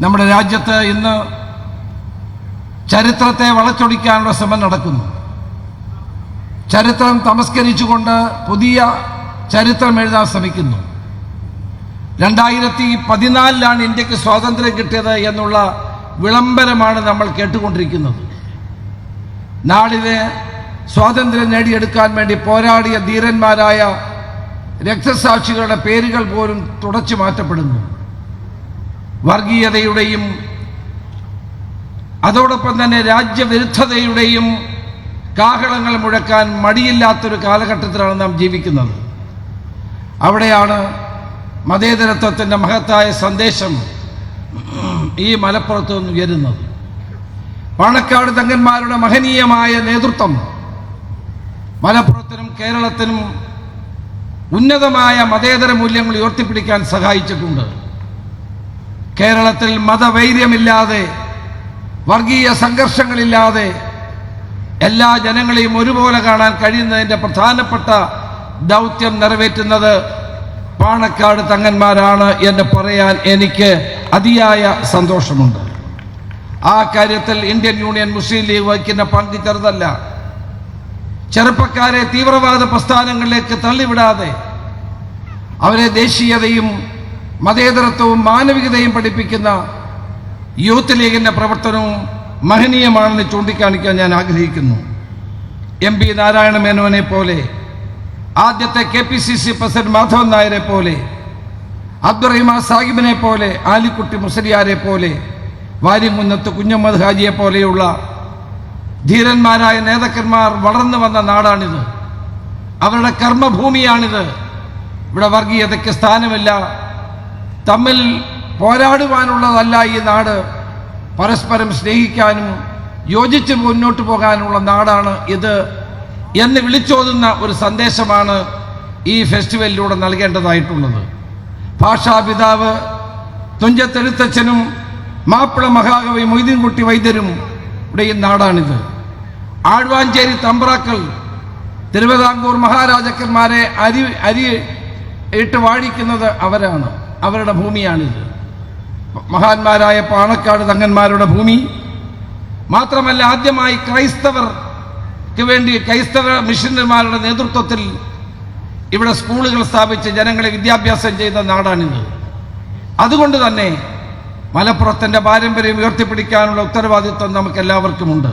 നമ്മുടെ രാജ്യത്ത് ഇന്ന് ചരിത്രത്തെ വളച്ചൊടിക്കാനുള്ള ശ്രമം നടക്കുന്നു. ചരിത്രം തമസ്കരിച്ചുകൊണ്ട് പുതിയ ചരിത്രം എഴുതാൻ ശ്രമിക്കുന്നു. രണ്ടായിരത്തി പതിനാലിലാണ് ഇന്ത്യയ്ക്ക് സ്വാതന്ത്ര്യം കിട്ടിയത് എന്നുള്ള വിളംബരമാണ് നമ്മൾ കേട്ടുകൊണ്ടിരിക്കുന്നത്. നാടിനെ സ്വാതന്ത്ര്യം നേടിയെടുക്കാൻ വേണ്ടി പോരാടിയ ധീരന്മാരായ രക്തസാക്ഷികളുടെ പേരുകൾ പോലും തുടച്ചു മാറ്റപ്പെടുന്നു. വർഗീയതയുടെയും അതോടൊപ്പം തന്നെ രാജ്യവിരുദ്ധതയുടെയും കാഹളങ്ങൾ മുഴക്കാൻ മടിയില്ലാത്തൊരു കാലഘട്ടത്തിലാണ് നാം ജീവിക്കുന്നത്. അവിടെയാണ് മതേതരത്വത്തിന്റെ മഹത്തായ സന്ദേശം ഈ മലപ്പുറത്ത് നിന്ന് ഉയരുന്നത്. പാണക്കാട് തങ്ങന്മാരുടെ മഹനീയമായ നേതൃത്വം മലപ്പുറത്തിനും കേരളത്തിനും ഉന്നതമായ മതേതര മൂല്യങ്ങൾ ഉയർത്തിപ്പിടിക്കാൻ സഹായിച്ചിട്ടുണ്ട്. കേരളത്തിൽ മതവൈര്യമില്ലാതെ വർഗീയ സംഘർഷങ്ങളില്ലാതെ എല്ലാ ജനങ്ങളെയും ഒരുപോലെ കാണാൻ കഴിയുന്നതിന്റെ പ്രധാനപ്പെട്ട ദൗത്യം നിറവേറ്റുന്നത് പാണക്കാട് തങ്ങന്മാരാണ് എന്ന് പറയാൻ എനിക്ക് അതിയായ സന്തോഷമുണ്ട്. ആ കാര്യത്തിൽ ഇന്ത്യൻ യൂണിയൻ മുസ്ലിം ലീഗ് വഹിക്കുന്ന പങ്ക് ചെറുതല്ല. ചെറുപ്പക്കാരെ തീവ്രവാദ പ്രസ്ഥാനങ്ങളിലേക്ക് തള്ളിവിടാതെ അവരെ ദേശീയതയും മതേതരത്വവും മാനവികതയും പഠിപ്പിക്കുന്ന യൂത്ത് ലീഗിന്റെ പ്രവർത്തനവും മഹനീയമാണെന്ന് ചൂണ്ടിക്കാണിക്കാൻ ഞാൻ ആഗ്രഹിക്കുന്നു. എം പി നാരായണ മേനോനെ പോലെ ആദ്യത്തെ K P C C president Madhavan നായരെ പോലെ അബ്ദുറഹിമാ സാഹിബിനെ പോലെ ആലിക്കുട്ടി മുസലിയാരെ പോലെ വാരിമുന്നത്ത് കുഞ്ഞമ്മദ് ഹാജിയെ പോലെയുള്ള ധീരന്മാരായ നേതാക്കന്മാർ വളർന്നു വന്ന നാടാണിത്. അവരുടെ കർമ്മഭൂമിയാണിത്. ഇവിടെ വർഗീയതയ്ക്ക് സ്ഥാനമില്ല. തമ്മിൽ പോരാടുവാനുള്ളതല്ല ഈ നാട്. പരസ്പരം സ്നേഹിക്കാനും യോജിച്ച് മുന്നോട്ട് പോകാനുള്ള നാടാണ് ഇത് എന്ന് വിളിച്ചോതുന്ന ഒരു സന്ദേശമാണ് ഈ ഫെസ്റ്റിവലിലൂടെ നൽകേണ്ടതായിട്ടുള്ളത്. ഭാഷാപിതാവ് തുഞ്ചത്തെഴുത്തച്ഛനും മാപ്പിള മഹാകവി മൊയ്തീൻകുട്ടി വൈദ്യരും ഈ നാടാണിത്. ആഴ്വാഞ്ചേരി തമ്പ്രാക്കൾ തിരുവിതാംകൂർ മഹാരാജാക്കന്മാരെ അരി അരി ഇട്ട് വാഴിക്കുന്നത് അവരാണ്. അവരുടെ ഭൂമിയാണിത് മഹാന്മാരായ പാണക്കാട് തങ്ങന്മാരുടെ ഭൂമി. മാത്രമല്ല ആദ്യമായി ക്രൈസ്തവർക്ക് വേണ്ടി ക്രൈസ്തവ മിഷനറിമാരുടെ നേതൃത്വത്തിൽ ഇവിടെ സ്കൂളുകൾ സ്ഥാപിച്ച് ജനങ്ങളെ വിദ്യാഭ്യാസം ചെയ്ത നാടാണിത്. അതുകൊണ്ട് തന്നെ മലപ്പുറത്തിന്റെ പാരമ്പര്യം ഉയർത്തിപ്പിടിക്കാനുള്ള ഉത്തരവാദിത്വം നമുക്ക് എല്ലാവർക്കുമുണ്ട്